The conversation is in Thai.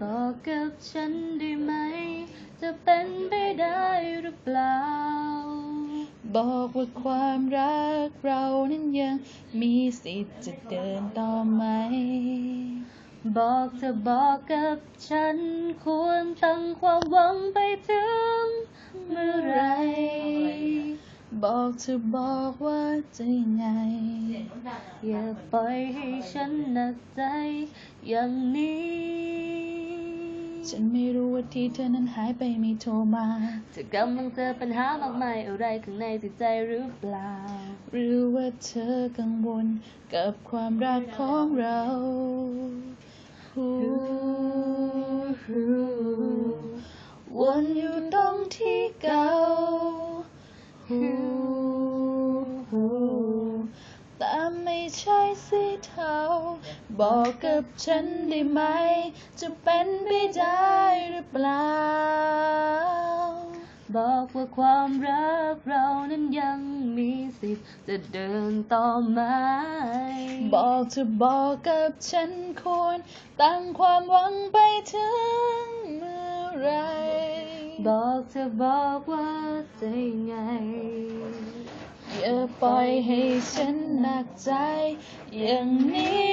บอกกับฉันได้ไหม จะเป็นไปได้หรือเปล่า บอกว่าความรักเรานั้นยังมีสิทธิ์จะเดินต่อไหม บอกเธอบอกกับฉันควรตั้งความหวังไปถึงเมื่อไหรบอกเธอบอกว่าจะยังไง อย่าปล่อยให้ฉันหนักใจอย่างนี้ ฉันไม่รู้ว่าที่เธอนั้นหายไปไม่โทรมาเธอกำลังเจอปัญหามากมายอะไรข้างในจิตใจหรือเปล่า หรือว่าเธอกังวลกับความรักของเราฮู้วนอยู่ตรงที่เก่าฮู้แต่ไม่ใช่สีเทาบอกกับฉันได้ไหม จะเป็นไป บอกว่าความรักเรานั้นยังมีสิทธิ์จะเดินต่อไหมบอกเธอบอกกับฉันควรตั้งความหวังไปถึงเมื่อไหรบอกเธอบอกว่าจะยังไงอย่าปล่อยให้ฉันหนักใจอย่างนี้